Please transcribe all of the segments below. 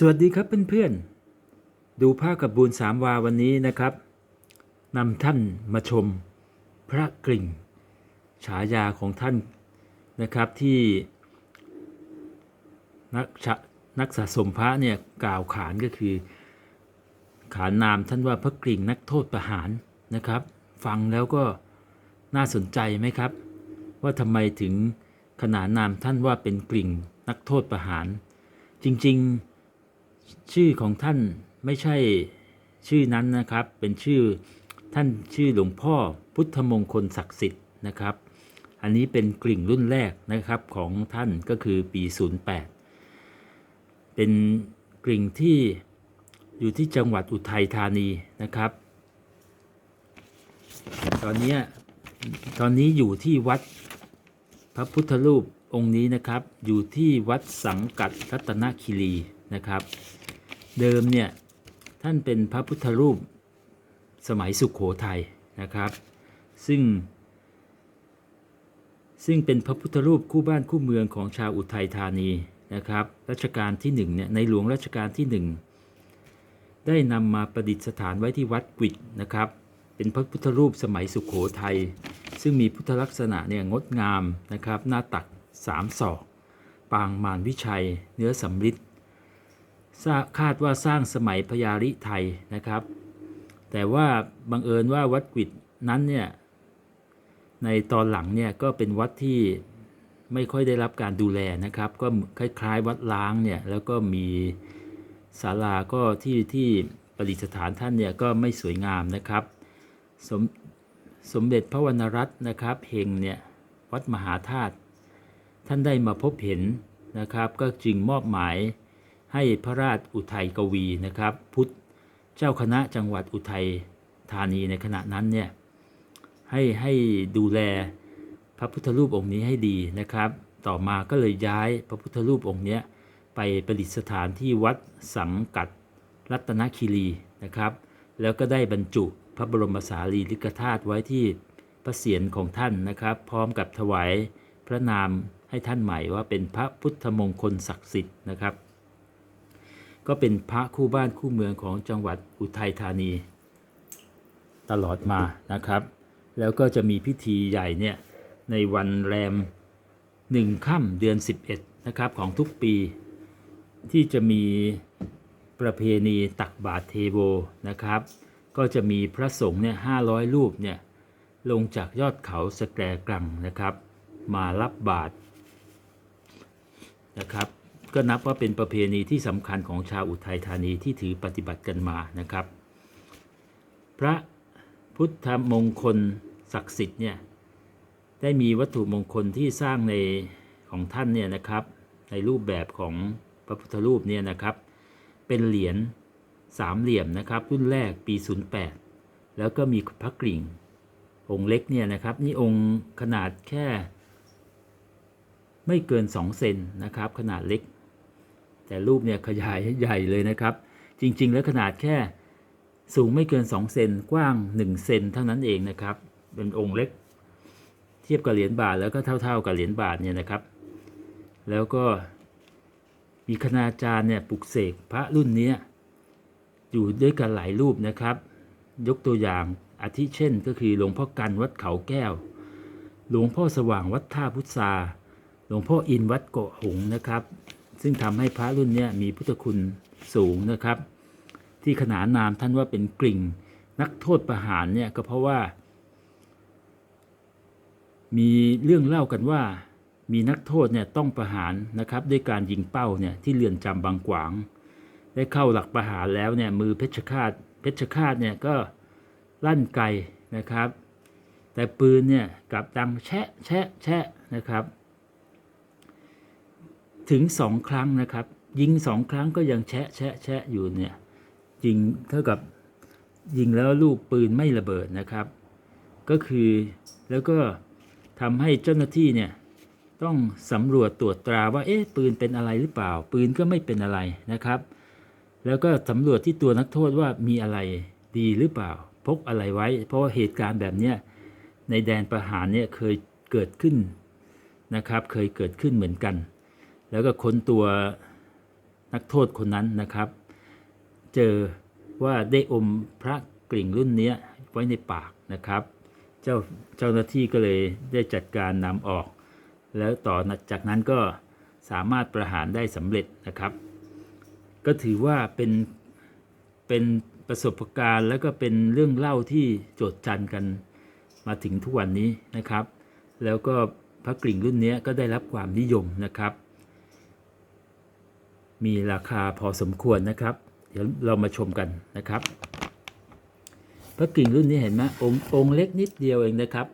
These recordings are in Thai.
สวัสดีครับเพื่อนๆ ดูภาพกับบูญสามวาวันนี้นะครับนำท่านมาชมพระกริ่ง ฉายาของท่านนะครับที่นักนักสะสมพระเนี่ยกล่าวขานก็คือ ขานนามท่านว่าพระกริ่งนักโทษประหารนะครับ ฟังแล้วก็น่าสนใจไหมครับ ว่าทำไมถึงขนานนามท่านว่าเป็นกริ่งนักโทษประหาร จริง ๆ ชื่อของท่านไม่ใช่ชื่อนั้นนะครับ เป็นชื่อท่านชื่อหลวงพ่อพุทธมงคลศักดิ์สิทธิ์นะครับ อันนี้เป็นกลิ่งรุ่นแรกนะครับของท่านก็คือปี 08 เป็นกลิ่งที่อยู่ที่จังหวัดอุทัยธานีนะครับ ตอนนี้ตอนนี้อยู่ที่วัดพระพุทธรูปองค์นี้นะครับ อยู่ที่วัดสังกัดรัตนคีรีนะครับ เดิมเนี่ยท่านเป็นพระพุทธรูปสมัยสุขโขทัยนะครับ ซึ่ง ซึ่งเป็นพระพุทธรูปคู่บ้านคู่เมืองของชาวอุทัยธานีนะครับรัชกาลที่หนึ่งเนี่ยในหลวงรัชกาลที่หนึ่งได้นำมาประดิษฐานไว้ที่วัดกวิดนะครับ เป็นพระพุทธรูปสมัยสุขโขทัยซึ่งมีพุทธลักษณะเนี่ยงดงามนะครับ หน้าตักสามศอก ปางมารวิชัย เนื้อสำริด คาดว่าสร้างสมัยพญาลิไทยนะครับ แต่ว่าบังเอิญว่าวัดกวิดนั้นเนี่ยในตอนหลังเนี่ยก็เป็นวัดที่ไม่ค่อยได้รับการดูแลนะครับ ก็คล้ายๆ วัดล้างเนี่ยแล้วก็มีศาลาก็ที่ที่ประดิษฐานท่านเนี่ยก็ไม่สวยงามนะครับ สมสมเด็จพระวรรณรัตน์นะครับเฮงเนี่ยวัดมหาธาตุท่านได้มาพบเห็นนะครับ ก็จึงมอบหมาย ให้พระราชอุทัยกวีนะครับ พุทธเจ้าคณะจังหวัดอุทัยธานีในขณะนั้นเนี่ยให้ให้ดูแลพระพุทธรูปองค์นี้ให้ดีนะครับ ต่อมาก็เลยย้ายพระพุทธรูปองค์นี้ไปประดิษฐานที่วัดสังกัดรัตนคีรีนะครับ แล้วก็ได้บรรจุพระบรมสารีริกธาตุไว้ที่พระเศียรของท่านนะครับ พร้อมกับถวายพระนามให้ท่านใหม่ว่าเป็นพระพุทธมงคลศักดิ์สิทธิ์นะครับ ก็เป็นพระคู่บ้านคู่เมืองของจังหวัดอุทัยธานี ตลอดมานะครับ แล้วก็จะมีพิธีใหญ่เนี่ยในวันแรมหนึ่งค่ำเดือน 11นะครับของทุกปี ที่จะมีประเพณีตักบาตรเทโวนะครับ ก็จะมีพระสงฆ์เนี่ยห้าร้อยรูปเนี่ยลงจากยอดเขาสแกรกรังนะครับ มารับบาตรนะครับ ก็นับว่าเป็นประเพณีที่สำคัญของชาวอุทัยธานีที่ถือปฏิบัติกันมานะครับ พระพุทธมงคลศักดิ์สิทธิ์เนี่ยได้มีวัตถุมงคลที่สร้างในของท่านเนี่ยนะครับ ในรูปแบบของพระพุทธรูปเนี่ยนะครับ เป็นเหรียญสามเหลี่ยมนะครับ รุ่นแรกปี 08 แล้วก็มีพระกริ่ง องค์เล็กเนี่ยนะครับ นี่องค์ขนาดแค่ ไม่เกิน 2 เซนนะครับ ขนาดเล็ก แต่รูปเนี่ยขยายใหญ่เลยนะครับ จริง ๆ แล้วขนาดแค่สูงไม่เกิน 2 เซนกว้าง 1 เซนเท่านั้นเองนะครับ เป็นองค์เล็ก เทียบกับเหรียญบาทแล้วก็เท่า ๆกับเหรียญบาทเนี่ยนะครับ แล้วก็มีคณาจารย์เนี่ยปลุกเสกพระรุ่นเนี้ยอยู่ด้วยกันหลายรูปนะครับ ยกตัวอย่างอาทิเช่น ก็คือหลวงพ่อกันวัดเขาแก้ว หลวงพ่อสว่างวัดท่าพุทธาหลวงพ่ออินวัดเกาะหงนะครับ ซึ่งทำให้พระรุ่นนี้มีพุทธคุณสูงนะครับ ที่ขนานนามท่านว่าเป็นกริ่ง นักโทษประหารเนี่ยก็เพราะว่า มีเรื่องเล่ากันว่า มีนักโทษเนี่ยต้องประหารนะครับ ด้วยการยิงเป้าเนี่ยที่เรือนจำบางขวาง ได้เข้าหลักประหารแล้วเนี่ยมือเพชฌฆาตเพชฌฆาตเนี่ยก็ลั่นไกนะครับ แต่ปืนเนี่ยกลับดังแชะแชะแชะนะครับ ถึงสองครั้งนะครับ ยิงสองครั้งก็ยังแชะแชะแชะอยู่เนี่ยยิงเท่ากับยิงแล้วลูกปืนไม่ระเบิดนะครับ ก็คือแล้วก็ทำให้เจ้าหน้าที่เนี่ยต้องสำรวจตรวจตราว่าเอ๊ะปืนเป็นอะไรหรือเปล่า ปืนก็ไม่เป็นอะไรนะครับ แล้วก็สำรวจที่ตัวนักโทษว่ามีอะไรดีหรือเปล่า พกอะไรไว้ เพราะว่าเหตุการณ์แบบเนี้ยในแดนประหารเนี่ยเคยเกิดขึ้นนะครับ เคยเกิดขึ้นเหมือนกัน แล้วก็ค้นตัวนักโทษคนนั้นนะครับ เจอว่าได้อมพระกลิ่งรุ่นเนี้ยไว้ในปากนะครับ เจ้าเจ้าหน้าที่ก็เลยได้จัดการนำออก แล้วต่อจากนั้นก็สามารถประหารได้สำเร็จนะครับ ก็ถือว่าเป็นเป็นประสบการณ์แล้วก็เป็นเรื่องเล่าที่โจดจันกันมาถึงทุกวันนี้นะครับ แล้วก็พระกริ่งรุ่นเนี้ยก็ได้รับความนิยมนะครับ มีราคาพอสมควรนะครับ เดี๋ยวเรามาชมกันนะครับ พระกิ่งรุ่นนี้เห็นไหมองค์องเล็กนิดเดียวเองนะครับ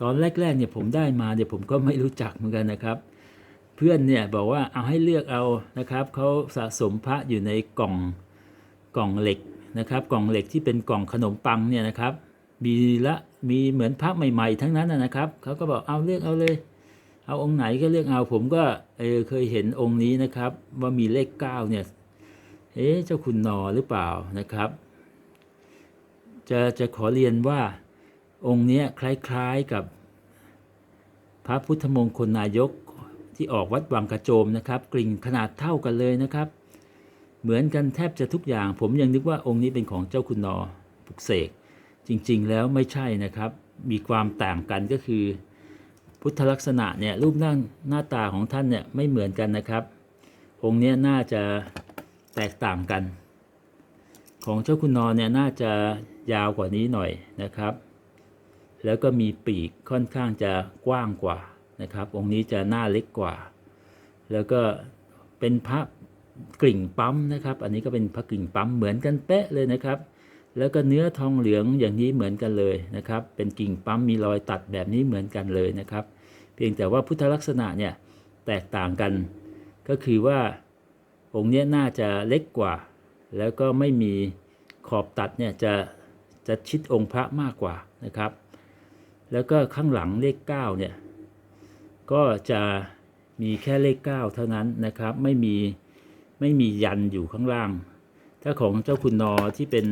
ตอนแรกๆเนี่ยผมได้มาเนี่ยผมก็ไม่รู้จักเหมือนกันนะครับ เพื่อนเนี่ยบอกว่าเอาให้เลือกเอานะครับเขาสะสมพระอยู่ในกล่องกล่องเหล็กนะครับ กล่องเหล็กที่เป็นกล่องขนมปังเนี่ยนะครับ มีละมีเหมือนพระใหม่ ๆ ทั้งนั้นนะครับเขาก็บอกเอาเลือกเอาเลย เอาองค์ไหนก็เลือกเอาผมก็เออเคยเห็นองค์นี้นะครับ ว่ามีเลขเก้าเนี่ยเอ๊ะเจ้าคุณนอหรือเปล่านะครับ จะจะขอเรียนว่าองค์เนี้ยคล้ายๆกับพระพุทธมงคลนายกที่ออกวัดวังกระโจมนะครับ กลิ่งขนาดเท่ากันเลยนะครับ เหมือนกันแทบจะทุกอย่าง ผมยังนึกว่าองค์นี้เป็นของเจ้าคุณนอปลุกเสกจริงๆแล้วไม่ใช่นะครับ มีความต่างกันก็คือ พุทธลักษณะเนี่ยรูปร่างหน้าตาของท่านเนี่ยไม่เหมือนกันนะครับ องค์เนี้ยน่าจะแตกต่างกัน ของเจ้าคุณนอเนี่ยน่าจะยาวกว่านี้หน่อยนะครับ แล้วก็มีปีกค่อนข้างจะกว้างกว่านะครับ องค์นี้จะหน้าเล็กกว่า แล้วก็เป็นพระกลิ่งปั๊มนะครับ อันนี้ก็เป็นพระกลิ่งปั๊มเหมือนกันเป๊ะเลยนะครับ แล้วก็เนื้อทองเหลืองอย่างนี้เหมือนกันเลยนะครับ เป็นกิ่งปั๊มมีรอยตัดแบบนี้เหมือนกันเลยนะครับ เพียงแต่ว่าพุทธลักษณะเนี่ยแตกต่างกัน ก็คือว่าองค์นี้น่าจะเล็กกว่า แล้วก็ไม่มีขอบตัดเนี่ยจะจะชิดองค์พระมากกว่านะครับ แล้วก็ข้างหลังเลข9เนี่ยก็จะมีแค่เลข 9 เท่านั้นนะครับ ไม่มีไม่มียันอยู่ข้างล่าง ถ้าของเจ้าคุณนอที่เป็น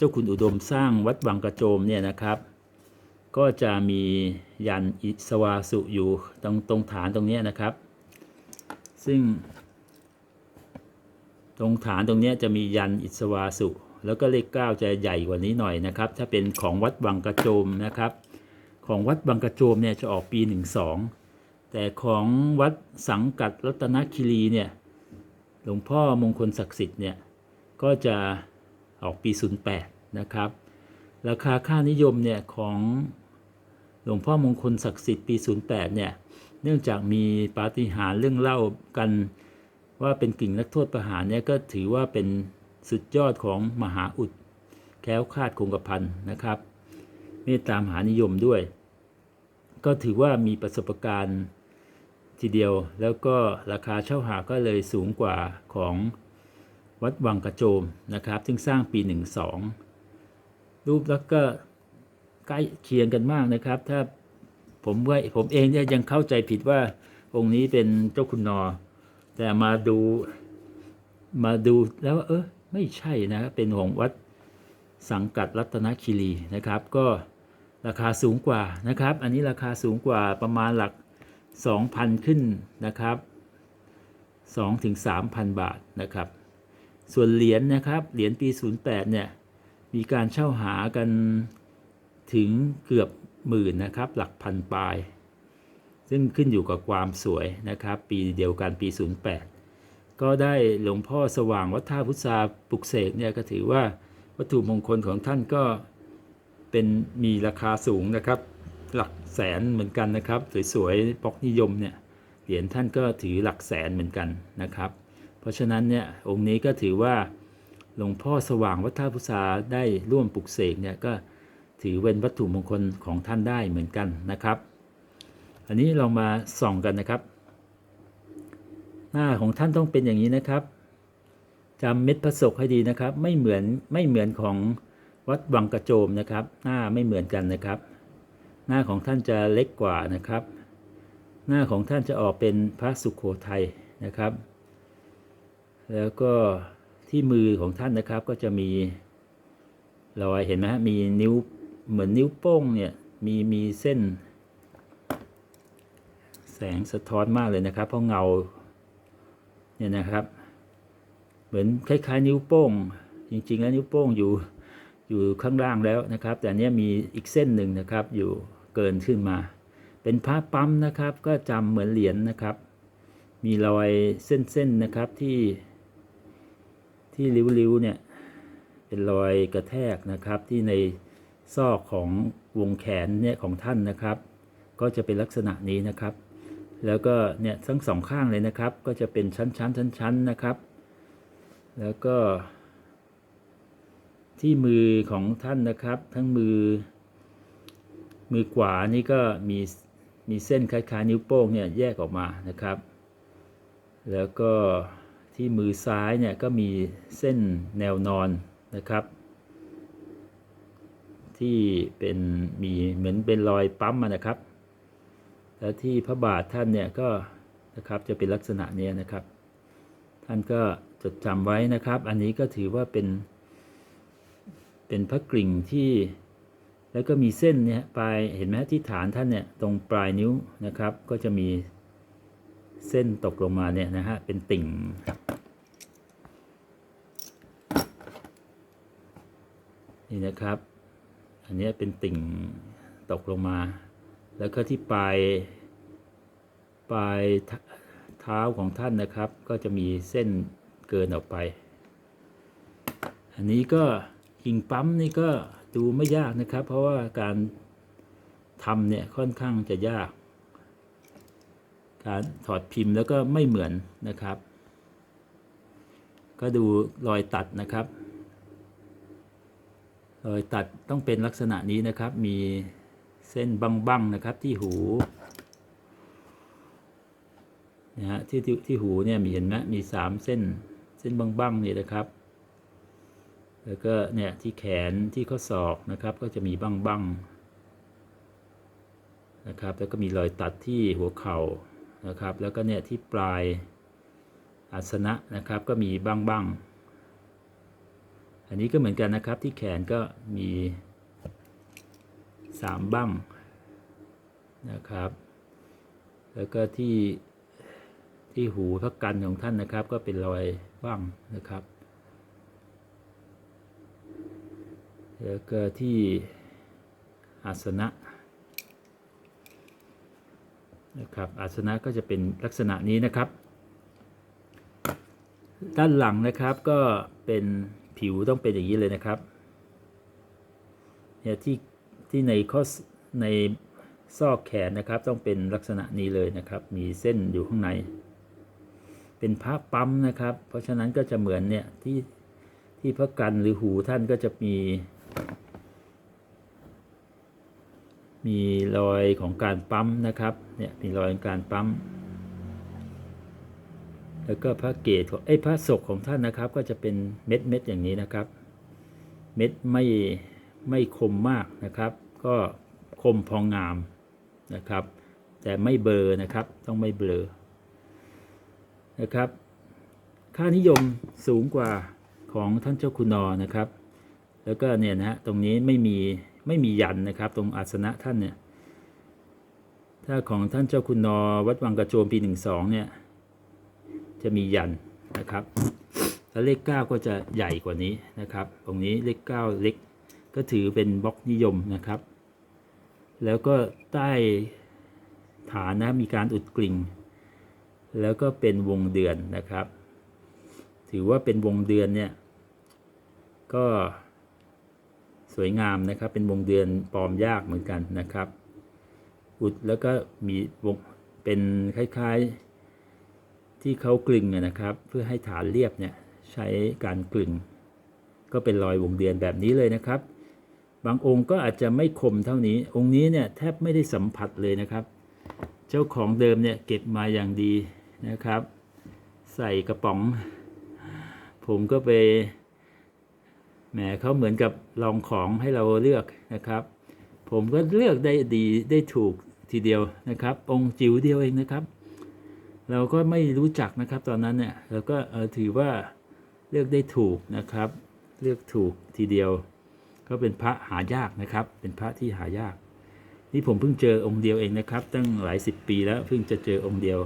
เจ้าคุณอุดมสร้างวัดวังกระโจมเนี่ยนะครับ ก็จะมียันอิสวาสุอยู่ตรงตรงฐานตรงนี้นะครับ ซึ่ง ตรงฐานตรงนี้จะมียันอิสวาสุ แล้วก็เลข9จะใหญ่กว่านี้หน่อยนะครับ ถ้าเป็นของวัดวังกระโจมนะครับ ของวัดวังกระโจมเนี่ยจะออกปี 12 แต่ของวัดสังกัดรัตนคีรีเนี่ยหลวงพ่อมงคลศักดิ์สิทธิ์เนี่ยก็จะ ออกปี 08 นะครับ ราคาค่านิยมเนี่ยของหลวงพ่อมงคลศักดิ์สิทธิ์ปี 08 เนี่ย เนื่องจากมีปาฏิหาริย์เรื่องเล่ากันว่าเป็นกิ่งนักโทษประหารเนี่ยก็ถือว่าเป็นสุดยอดของมหาอุดแคล้วคลาดคงกระพันนะครับ เมตตามหานิยมด้วย ก็ถือว่ามีประสบการณ์ทีเดียว แล้วก็ราคาเช่าหาก็เลยสูงกว่าของ วัดวังกระโจมนะครับ ซึ่งสร้างปี 12 รูปแลักษณ์ก็ใกล้เคียงกันมากนะครับ ถ้าผมว่าผมเองเนี่ยยังเข้าใจผิดว่าองค์นี้เป็นเจ้าคุณนอ แต่มาดูมาดูแล้วเออไม่ใช่นะครับเป็นของวัดสังกัดรัตนคีรีนะครับ ก็ราคาสูงกว่านะครับ อันนี้ราคาสูงกว่าประมาณหลัก 2,000 ขึ้นนะครับ2ถึง3,000 บาทนะครับ ส่วนเหรียญนะครับ เหรียญปี 08 เนี่ย มีการเช่าหากันถึงเกือบหมื่นนะครับ หลักพันปลาย ซึ่งขึ้นอยู่กับความสวยนะครับ ปีเดียวกันปี 08 ก็ได้หลวงพ่อสว่างวัดท่าพุทราปลุกเสกเนี่ยก็ถือว่าวัตถุมงคลของท่านก็เป็นมีราคาสูงนะครับ หลักแสนเหมือนกันนะครับ สวยๆปอกนิยมเนี่ยเหรียญท่านก็ถือหลักแสนเหมือนกันนะครับ เพราะฉะนั้นเนี่ยองค์นี้ก็ถือว่าหลวงพ่อสว่างวัดท่าพุทราได้ร่วมปลุกเสกเนี่ยก็ถือเป็นวัตถุมงคลของท่านได้เหมือนกันนะครับ อันนี้เรามาส่องกันนะครับ หน้าของท่านต้องเป็นอย่างนี้นะครับจำเม็ดพระศกให้ดีนะครับ ไม่เหมือนไม่เหมือนของวัดวังกระโจมนะครับ หน้าไม่เหมือนกันนะครับ หน้าของท่านจะเล็กกว่านะครับ หน้าของท่านจะออกเป็นพระสุขโขทัยนะครับ แล้วก็ที่มือของท่านนะครับก็จะมีรอยเห็นไหมฮะมีนิ้วเหมือนนิ้วโป้งเนี่ยมีมีเส้น แสงสะท้อนมากเลยนะครับ เพราะเงาเนี่ยนะครับ เหมือนคล้าย ๆ นิ้วโป้ง จริง ๆ แล้วนิ้วโป้งอยู่อยู่ข้างล่างแล้วนะครับ แต่อันเนี้ยมีอีกเส้นหนึ่งนะครับ อยู่เกินขึ้นมา เป็นพระปั๊มนะครับ ก็จำเหมือนเหรียญนะครับ มีรอยเส้นๆนะครับที่ ที่ริ้วๆเนี่ยเป็นรอยกระแทกนะครับ ที่ในซอกของวงแขนเนี่ยของท่านนะครับ ก็จะเป็นลักษณะนี้นะครับ แล้วก็เนี่ยทั้งสองข้างเลยนะครับ ก็จะเป็นชั้นๆชั้นๆนะครับ แล้วก็ ที่มือของท่านนะครับ ทั้งมือ มือขวานี่ก็มีมีเส้นคล้ายๆนิ้วโป้งเนี่ยแยกออกมานะครับ แล้วก็ ที่มือซ้ายเนี่ยก็มีเส้นแนวนอนนะครับ ที่เป็นมีเหมือนเป็นรอยปั๊มนะครับ แล้วที่พระบาทท่านเนี่ยก็นะครับจะเป็นลักษณะนี้นะครับ ท่านก็จดจำไว้นะครับ อันนี้ก็ถือว่าเป็น เป็นพระกริ่งที่แล้วก็มีเส้นเนี่ยปลายเห็นไหมที่ฐานท่านเนี่ยตรงปลายนิ้วนะครับ ก็จะมีเส้นตกลงมาเนี่ยนะฮะเป็นติ่ง นี่นะครับ อันนี้เป็นติ่งตกลงมา แล้วก็ที่ปลายปลายเท้าเท้าของท่านนะครับ ก็จะมีเส้นเกินออกไป อันนี้ก็กิ่งปั๊มนี่ก็ดูไม่ยากนะครับ เพราะว่าการทำเนี่ยค่อนข้างจะยาก การถอดพิมพ์แล้วก็ไม่เหมือนนะครับ ก็ดูรอยตัดนะครับ รอยตัดต้องเป็นลักษณะนี้นะครับ มีเส้นบังๆนะครับที่หูนะฮะที่ที่ที่หูเนี่ยมีเห็นไหมมีสามเส้นเส้นบังๆนี่นะครับ แล้วก็เนี่ยที่แขนที่ข้อศอกนะครับ ก็จะมีบังๆนะครับ แล้วก็มีรอยตัดที่หัวเข่านะครับ แล้วก็เนี่ยที่ปลายอาสนะนะครับ ก็มีบ้างๆ อันนี้ก็เหมือนกันนะครับที่แขนก็มีสามบ้างนะครับ แล้วก็ที่ที่หูพระกันของท่านนะครับ ก็เป็นรอยบ้างนะครับ แล้วก็ที่อาสนะนะครับอาสนะก็จะเป็นลักษณะนี้นะครับ ด้านหลังนะครับก็เป็น ผิวต้องเป็นอย่างนี้เลยนะครับเนี่ยที่ที่ในข้อในซอกแขนนะครับ ต้องเป็นลักษณะนี้เลยนะครับ มีเส้นอยู่ข้างใน เป็นผ้าปั๊มนะครับ เพราะฉะนั้นก็จะเหมือนเนี่ยที่ที่พระกันหรือหูท่านก็จะมี มีรอยของการปั๊มนะครับเนี่ยมีรอยของการปั๊ม แล้วก็พระเกศของไอ้พระศกของท่านนะครับ ก็จะเป็นเม็ดเม็ดๆอย่างนี้นะครับ เม็ดไม่ไม่คมมากนะครับ ก็คมพองงามนะครับ แต่ไม่เบลอนะครับ ต้องไม่เบลอนะครับ ค่านิยมสูงกว่าของท่านเจ้าคุณนอนะครับ แล้วก็เนี่ยนะฮะตรงนี้ไม่มีไม่มียันนะครับ ตรงอาสนะท่านเนี่ยถ้าของท่านเจ้าคุณนอวัดวังกระโจมปีหนึ่งสองเนี่ย จะมียันนะครับ แล้วเลข 9 ก็จะใหญ่กว่านี้นะครับ ตรงนี้เลข 9 เล็กก็ถือเป็นบล็อกนิยมนะครับ แล้วก็ใต้ฐานนะมีการอุดกลิ่ง แล้วก็เป็นวงเดือนนะครับ ถือว่าเป็นวงเดือนเนี่ยก็สวยงามนะครับ เป็นวงเดือนปลอมยากเหมือนกันนะครับ อุดแล้วก็มีวงเป็นคล้ายๆ ที่เขากลึงนะครับ เพื่อให้ฐานเรียบเนี่ยใช้การกลึง ก็เป็นรอยวงเดือนแบบนี้เลยนะครับ บางองค์ก็อาจจะไม่คมเท่านี้ องค์นี้เนี่ยแทบไม่ได้สัมผัสเลยนะครับ เจ้าของเดิมเนี่ยเก็บมาอย่างดีนะครับ ใส่กระป๋อง ผมก็ไปแหมเขาเหมือนกับลองของให้เราเลือกนะครับ ผมก็เลือกได้ดีได้ถูกทีเดียวนะครับ องค์จิ๋วเดียวเองนะครับ เราก็ไม่รู้จักนะครับตอนนั้นเนี่ยเราก็ถือว่าเลือกได้ถูกนะครับ เลือกถูกทีเดียว ก็เป็นพระหายากนะครับ เป็นพระที่หายาก นี่ผมเพิ่งเจอองค์เดียวเองนะครับ ตั้งหลายสิบปีแล้วเพิ่งจะเจอองค์เดียว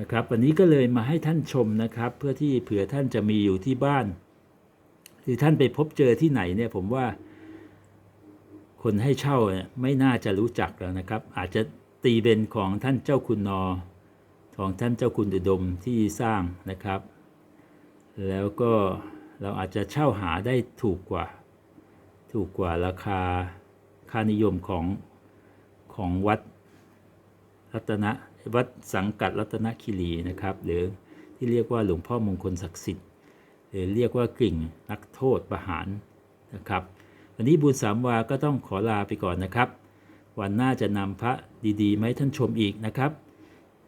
นะครับ วันนี้ก็เลยมาให้ท่านชมนะครับ เพื่อที่เผื่อท่านจะมีอยู่ที่บ้าน หรือท่านไปพบเจอที่ไหนเนี่ยผมว่า คนให้เช่าเนี่ยไม่น่าจะรู้จักแล้วนะครับ อาจจะตีเป็นของท่านเจ้าคุณนอ ของท่านเจ้าคุณอุดมที่สร้างนะครับ แล้วก็เราอาจจะเช่าหาได้ถูกกว่า ถูกกว่าราคาค่านิยมของของวัดรัตนะวัดสังกัดรัตนคีรีนะครับ หรือที่เรียกว่าหลวงพ่อมงคลศักดิ์สิทธิ์ หรือเรียกว่ากลิ่งนักโทษประหารนะครับ วันนี้บุญสามวาก็ต้องขอลาไปก่อนนะครับ วันหน้าจะนำพระดีๆมาให้ท่านชมอีกนะครับ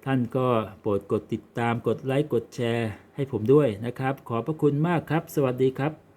ท่านก็โปรดกดติดตามกดไลค์กดแชร์ให้ผมด้วยนะครับ ขอบพระคุณมากครับ สวัสดีครับ